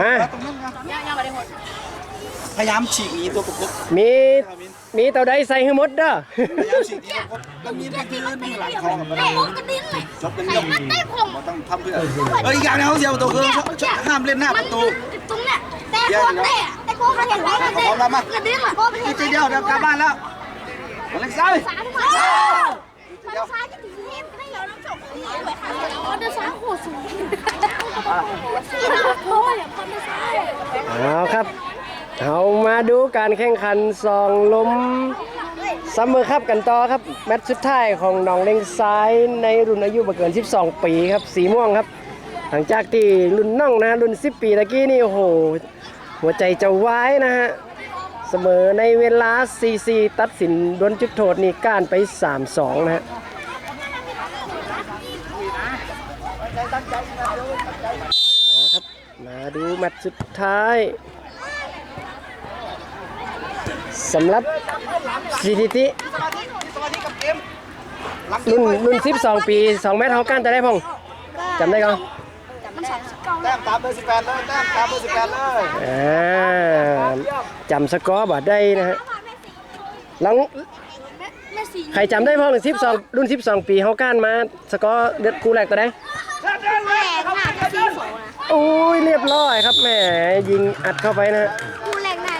มาตรงนั้นนะยังยังไม่ได้หมดพยายามฉีกหนีตัวประกบมีมีเต่าใดใส่ให้หมดเด้อพยายามฉีกหนีตัวประกบแล้วมีนี่คือนี่หลังคอกับมันแม่ผมกระดิ้นเลยจบเป็นยกมันได้ผมเราต้องทำเพื่อเอออีกอย่างหนึงเขาเสียประตูคือห้ามเล่นหน้าประตูตรงเนี้ยแต่โคตรเตะแต่โคตรเห็นไหมกระดิ้นกระดิ้นอะโคตรอีกทีเดียวเดี๋ยวกลับบ้านแล้วมาเล็กซ้าย เลยค่ะอ๋อเดือดซ้าคตรสูงโอ้ยพอไม่ซ้ายเอาครับเอามาดูการแข่งขันซองลมซัมเมอร์คัพกันต่อครับ แมตช์สุดท้ายของหนองเลงซ้ายในรุ่นอายุบ่เกิน 12 ปีครับ สีม่วงครับ หลังจากที่รุ่นน้องนะรุ่น 10 ปีตะกี้นี่โอ้โห หัวใจจะวายนะฮะ เสมอในเวลา 4-4 ตัดสินดวลจุดโทษนี่ก้านไป 3-2 นะฮะ นะครับ มาดูแมตช์สุดท้ายสำหรับสถิติสมาธิสมาธิกับเกมหลังรุ่นรุ่น12 ปี2แมตช์เขาก้านแต่ได้พงจำได้ก่อนมันสองสิบเก้าแต้มตามเบอร์18เลยแต้มตามเบอร์18เลยอ่าจำสกอร์บ่ได้นะฮะหลังแม่สี่ใครจำได้พ่อหนึ่ง12รุ่น12ปีเขาก้านมา สกอร์เดือดกูแรกตัวได้ แม่หน้าจะสี่สองนะ โอ้ยเรียบร้อยครับแหมยิงอัดเข้าไปนะกูแรกหน้า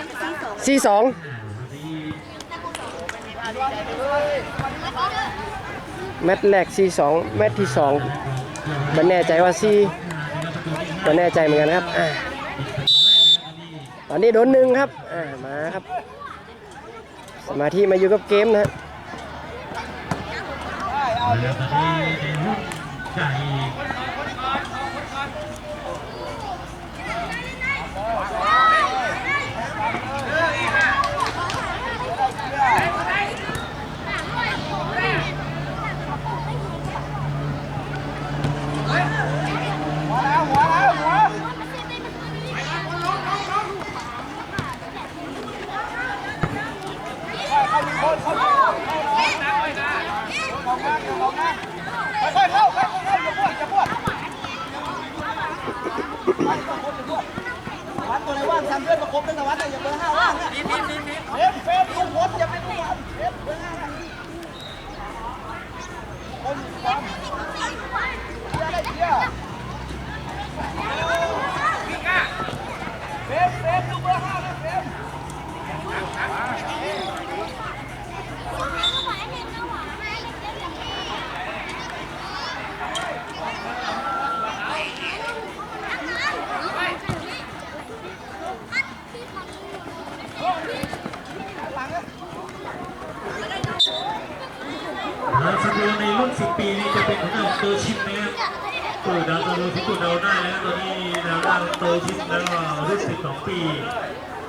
สี่สอง4 2แมตช์แรก4-2แมตช์ที่2บันแน่ใจว่า4บันแน่ใจเหมือนกันนะครับอ่าตอนนี้โดนหนึ่งครับอ่ามาครับ สมาธิมาอยู่กับเกมนะฮะ แล้วตอนนี้ในรุ่นใหญ่ ค่อยๆเข้าค่อยๆเข้าอย่าปวดอย่าปวด วัดตัวไหนว่างทำเพื่อนประกบเป็นตะวันแต่อย่าเบอร์ห้าว่างนะเฟมเฟมลูกพดอย่าเป็นลูกบอลเฟมเบอร์ห้าคนความเชียร์ได้เชียร์เฟมเฟมลูกเบอร์ห้านะเฟม แล้วสกูในรุ่น 10 ปีนี้จะเป็นของเราเตอร์ชิปนะครับ ตัวดาลุที่ตัวดาได้แล้วตอนนี้ดาวได้เตอร์ชิปแล้วก็รุ่น12ปี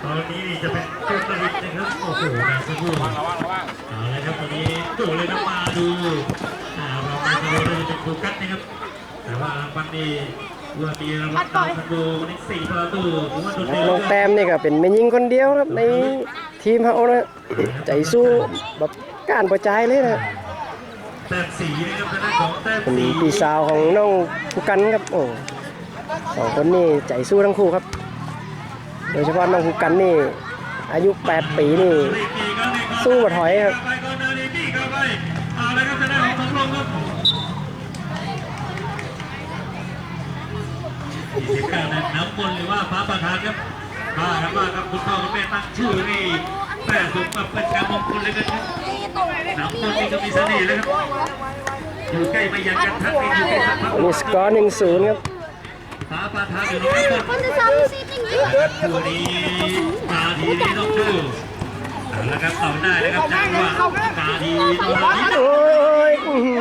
ตอนนี้จะเป็นเจ้าตะลิดนะครับโอ้โหนะสกูระวังระวังเอาละครับตอนนี้ดูเลยนะมาดูอ่าเราไปสกูได้จะเป็นโฟกัสนะครับแต่ว่าวันนี้วันนี้เราดาวสกูวันนี้สี่ประตูถือว่าโดดเด่นน้องแต้มนี่ก็เป็นแม่ยิงคนเดียวครับในทีมเขานะใจสู้แบบกานประจายเลยนะ แต้มสีนะครับทางด้านของแต้มเป็นสีปีสาวของน้องผู้กันครับโอ้สองคนนี่ใจสู้ทั้งคู่ครับ โดยเฉพาะน้องผู้กันนี่ อายุ 8 ปีนี่ สู้บ่ถอยครับ ไปก่อนนะนี่พี่เข้าไปเอาละครับทางด้านของสองลมครับสี่สิบเก้านั้นน้ำมนต์หรือว่าฟ้าประธานครับว่ากันว่าครับคุณพ่อคุณแม่ตั้งชื่อนี่ แม่สุขกับเป็นการมงคลเลยกันครับน้ำมนนี่ก็มีเสน่ห์เลยครับอยู่ใกล้ไม่ยันกันทักนี่อยู่ใกล้สักพักวันนี้สกอร์หนึ่งศูนย์ครับฟ้าประธาอยู่น้ำมนต์คนที่สามสี่จริงจริงตัวนี้มาทีนี้ต้องดูเอาละครับต่อได้นะครับจังหวะมาทีตัวนี้โอ้ยอื้อหือ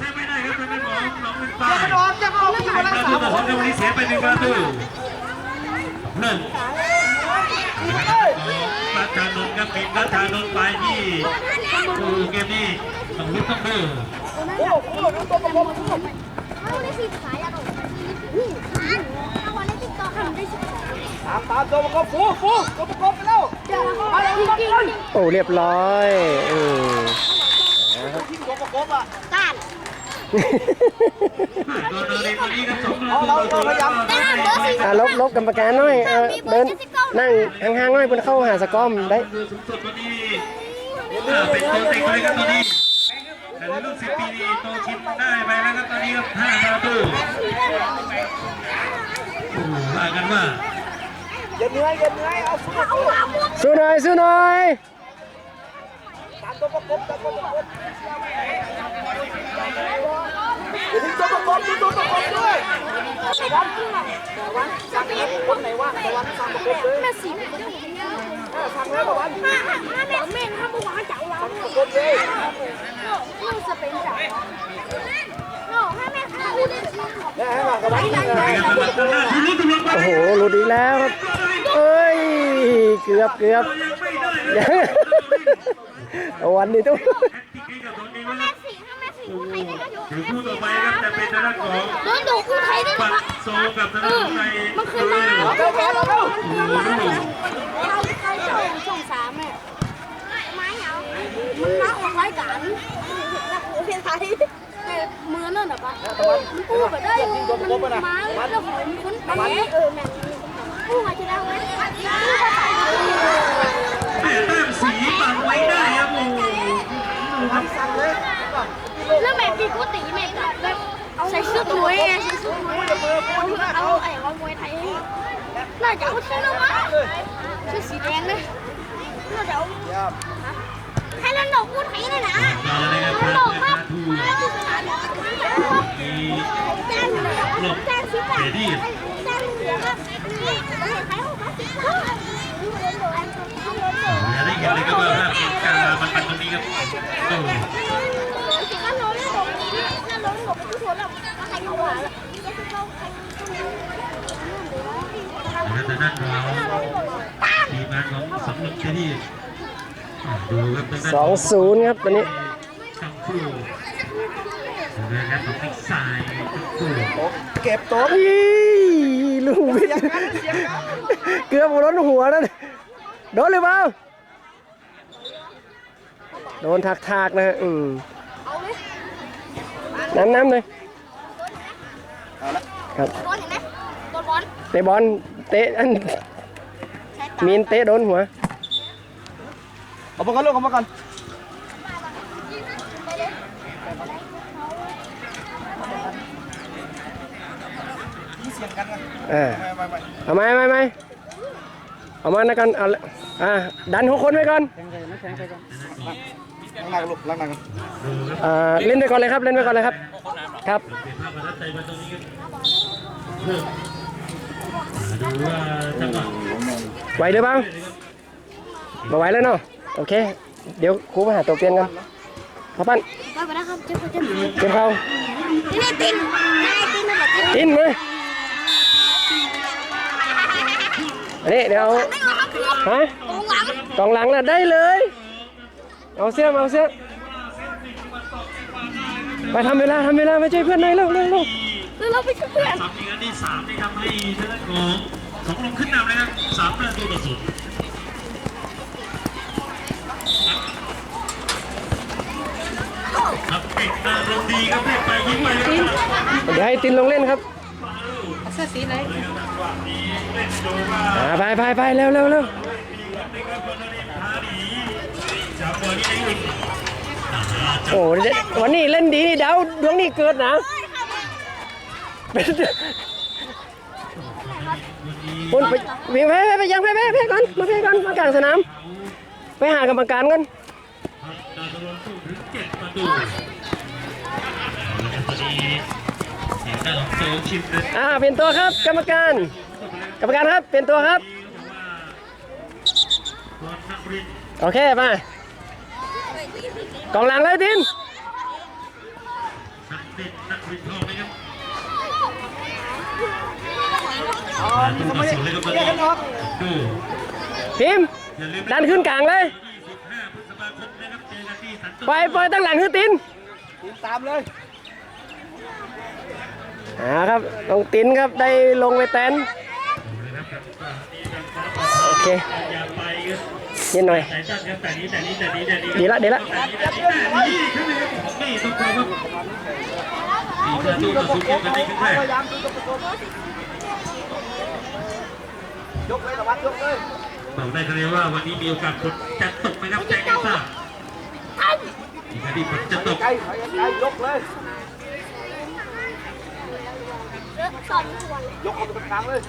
ใช้ไม่ได้ครับทาด้านของน้องเป็นป้ายนอนจะเอาไม่อยู่ประรักตูษาต่อสองในวันนี้เสียไปหนึ่งประตูหนึ่งรั ชานนท์ครับปิดรัชานนท์ไปที่ดูเกมนี้ต้องลุ้ต้องดูโอ้โหดูตัวประกบเอาได้สี่สายอะหนูเอาวันเล่นติ๊กต็อกทำได้สิบตามตามตัวประกบฟูฟูตัวประกบไปแล้วเดี๋ยวเองริงโอ้เรียบร้อยอืมที่ตัวประกบอะ องเอาเราเราพยายามอ่าลบลบกรรมการหน่อยเออเดินนั่งห่างๆหน่อยเพิ่นเข้าหาสกอร์มได้คือสูงสุดตัวนี้อ่าเป็นตัวเต็งเลยครับตัวนี้แต่ในรุ่น10ปีนี้โตชิมได้ไปแล้วครับตอนนี้ครับ5ประตูโอ้โหว่ากันว่าอย่าเหนื่อยอย่าเหนื่อยเอาสู้สู้สู้หน่อยสู้หน่อยตามตัวประกบตามตัวประกบ อย่าทิ้งตัวประกบดูตัวประกบด้วยระวังระวังสั่งเลยคนไหนว่างระวังสั่งประกบเลยแม่สีแม่เจ้าของเยอะสั่งเลยระวังห้าห้าห้าแม่แม่ห้าเมื่อวานจังเราประกบเลยโน่โน่สเปนจังโน่ห้าแม่ห้าอู้ได้เนี่ยให้มาระเป็นการตลาโอ้โหหลุดอีกแล้วครับเอ้ย เกือบเกือบยังไม่ได้เลยเอาวันนี้ต้อง คือคู่ต่อไปครับจะเป็นทางด้านของโดนดูอู้ไทยได้ปัก็ดโซกับทางด้านของในมันเคยมาเร็วเร็วเร็วเร็วเข้าเข้าช่องช่องสามแม่ไม้เหรอมันมาออกรายการนักโอเพนไทยมือนั่นหรอปะมันพูดแบบได้มันมาแล้วผมคุ้นอันนี้เออแม่พูดมาทีแล้วไหมพูดภาษาแต่แต้มสีปังไว้ได้ครับโอ้โหสั่งเลย แล้วแม่ปีกุฏิแม่กัดแบบใส่ชุดมวยไงใส่ชุดมวยเอาไอ้วันมวยไทยน่าจะเอาที่นั่นมาชุดสีแดงเลยน่าจะเอาเยี่ยมให้เราหนกพูดไทยเลยนะมาแล้วนะครับหนกครับทูมาที่สนามมีแจ้งสิบแปดแจ้งเหลือครับนี่ใครเข้ามาสิบแปดอย่าได้เห็นเลยครัว่าการมันปันตรงนี้ครับ แบบใครเข้ามาแล้วจะเข้าใคราทีมงานของสำนักเชนี่อ่ดูครับสองศูนย์ครับตอนนี้ทั้งคู่ทางด้านของติ๊กซายทั้งคู่เก็บตัวลูกวิทย์เกือบโดนหัวแล้วโดนหรือเปล่าโดนถักถากนะฮะอืม น้ำน้ำเลยครับบอลเห็นไหมโดนบอลเตะบอลเตะอันใช้ตามีนเตะโดนหัวเอามาก่อนลูกเอามาก่อนเสียงกันไงอ่าไม่ไม่ไม่เอาไหมเอาไหมเอาไหมเอามานะกันเอาละอ่าดันหัวคนไว้ก่อนล้างหน้ากันลูกล้างหน้ากันดูครับอ่าเล่นไปก่อนเลยครับ เล่นไปก่อนเลยครับ ครับเป็นภาพประทับใจมาตรงนี้ครับเพิ่มอ่าดูว่าจังหวะไหวหรือเปล่ามาไหวแล้วเนาะโอเค เดี๋ยวครูมาหาตัวเปลี่ยนกันขอปั้นไปไปนะครับเจ้าเจ้าเก็บเขานี่ตินนายตินนะแบบอินมาอันนี้เดี๋ยวไม่เอาครับฮะตรงหลังกองหลังน่ะได้เลย เอาเสื้อมาเอาเสื้อไปทำเวลาทำเวลาไปช่วยเพื่อนหน่อยเร็วเร็วเร็วหรือเราไปช่วยเพื่อนสามอีกอันที่สามนี่ทำให้ทางด้านของสองลงขึ้นนำเลยครับสามประตูต่อศูนย์ครับปิดอารมณ์ดีครับเรียกไปยิ้มไปเลยครับเดี๋ยวให้ตินลงเล่นครับอ่าไปไปไปเร็วเร็วเร็ว จากบอลนี้ได้หยุด โอ้เล่นวันนี้เล่นดีนี่ดาวดวงนี้เกิดนะเป็นคนไปวิ่งไปไปไปยังไปไปไปก่อนมาไปก่อนมากลางสนามไปหากรรมการก่อนดาวตะวันสู้ถึงเจ็ดประตูแล้วตอนนี้เสียงด้านของโซชิมนะอ่าเปลี่ยนตัวครับกรรมการ กรรมการครับเปลี่ยนตัวครับบอลนักเรียนโอเคมา กองหลังเลยตินนักเรียนนักเรียนทองนะครับอ๋อมีสมัยเรียกกันออกดูพิมพ์อย่าลืมดันขึ้นกลางเลย25พฤษภาคมนะครับเจอกันที่สันติปล่อยปล่อยตั้งหลังคือตินติดตามเลยอ่าครับน้องตินครับได้ลงไปแตนโอเคอย่าไปครับ นิดหน่อยแต่ตั้งครับแต่นี้แต่นี้แต่นี้แต่นี้ดีละดีละแต่นี้แต่นี้แต่นี้ขึ้นเลยครับนี่ต้องการว่าสี่ประตูต่อศูนย์กันนี่ขึ้นแรกพยายามดูตัวประกบยกเลยตะวันยกเลยบอกได้เลยว่าวันนี้มีโอกาสฝนจะตกไหมครับแจ้งให้ทราบอีกคดีฝนจะตกไกลไกลยกเลยเลือกสองตัวยกเอาไปตรงกลางเลย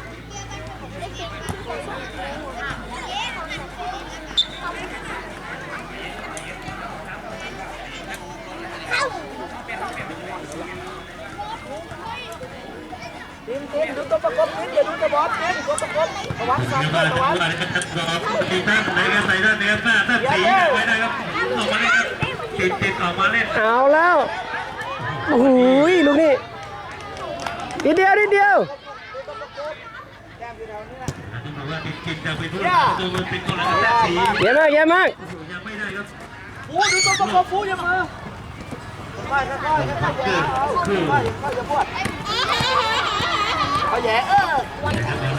เข้า ทีมทีมดูตัวประกบทีมอย่าดูตัวบอล ทีมตัวประกบตะวันซ้ำเดี๋ยวด้วมายตะจะวันว่าจะสอบทีมท่านไหนกันใส่ด้านเนื้อหน้าหน้าสีไว้ได้ครับออกมาเล่นครับติดติดออกมาเล่นเอาแล้วโอ้โหลูกนี้นิดเดียวนิดเดียวที่บอกว่าติดติดจะเป็นผู้ตัวมันเป็นคนละหน้าสีเยี่ยมมากเยี่ยมมากยังไม่ได้ครับฟูดูตัวประกบฟูอย่ามือค่อยๆค่อยๆค่อยๆอย่าเอาค่อยๆค่อยๆอย่าปวดเอาแย่เออเยี่ยมเยี่ยมเยี่ยมเยี่ยมประกบนะตินเกมนี้ต้องดูว่าเอาตุ้มตุ้มธนาโนนะครับผมปัดโยงไหนหุ่นฟังมาให้เต็มสุดหล่อไหนหุ่นนะครับรับบอลรับบอลใกล้แล้วใจตลอดเวลาไหนดูเล่นซ้ายก่อนรับอีกทีครับเป็นคนนี้มีปอปลาอะไรไหนกันครับคนนี้ถ้าแหวกแหลกเอาฝนมาว่าพี่มันอ่าหมดเวลาโอเคระบบเนี่ยเขาเคลื่อนตลอดอะเช็ดที่มันไว้สี่ศูนย์นะฮะแล้วที่อย่าแทนลงไปได้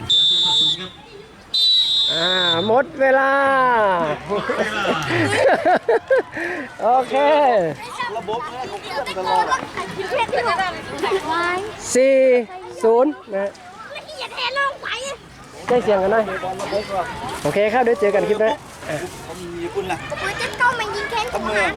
มดเวลา โอเคสี่ศูนย์นะใช่เสียงกันไหมโอเคครับเดี๋ยวเจอกันคลิปหนะเขามีคุณล่ะปืนจะเข้ามายิงแค่ตะมือ